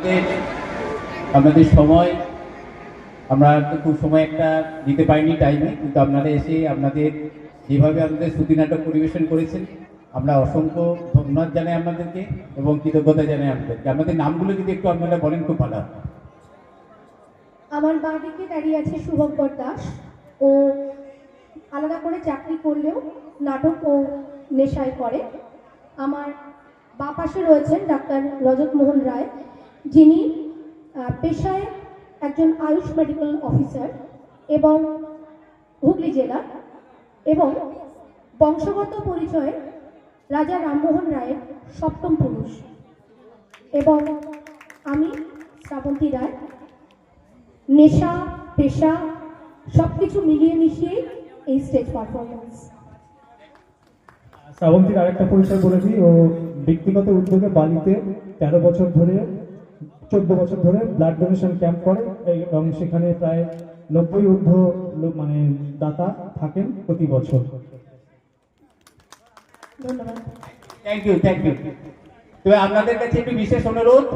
আপনাদের আপনাদের সময়, আমরা খুব সময় একটা দিতে পারিনি টাইমে কিন্তু আপনারা এসে আপনাদের যেভাবে আমাদের শ্রুতি নাটক পরিবেশন করেছেন, আমরা অসংখ্য ধন্যবাদ জানাই আপনাদেরকে এবং কৃতজ্ঞতা জানাই আপনাদেরকে। আপনাদের নামগুলো যদি একটু আপনারা বলেন খুব ভালো আমার বাঁ দিকে দাঁড়িয়ে আছে শুভঙ্কর দাস ও আলাদা করে চাকরি করলেও নাটক ও নেশায় করে আমার বাঁ পাশে রয়েছেন ডাক্তার রজত মোহন রায়। যিনি পেশায় একজন আয়ুষ মেডিকেল অফিসার এবং হুগলি জেলা এবং বংশগত পরিচয়ে রাজা রামমোহন রায়ের সপ্তম পুরুষ এবং আমি, শ্রাবন্তী রায়, নেশা, পেশা সব কিছু মিলিয়ে মিশিয়ে এই স্টেজ পারফরমেন্স শ্রাবন্তীর আরেকটা পরিচয় বলে দিই, ও ব্যক্তিগত উদ্যোগে বালিতে তেরো বছর ধরে চোদ্দ বছর ধরে ব্লাড ডোনেশন ক্যাম্প করে এবং সেখানে প্রায় নব্বই ঊর্ধ্ব মানে দাতা থাকেন প্রতি বছর। ধন্যবাদ থ্যাংক ইউ থ্যাংক ইউ তবে আপনাদের কাছে একটু বিশেষ অনুরোধ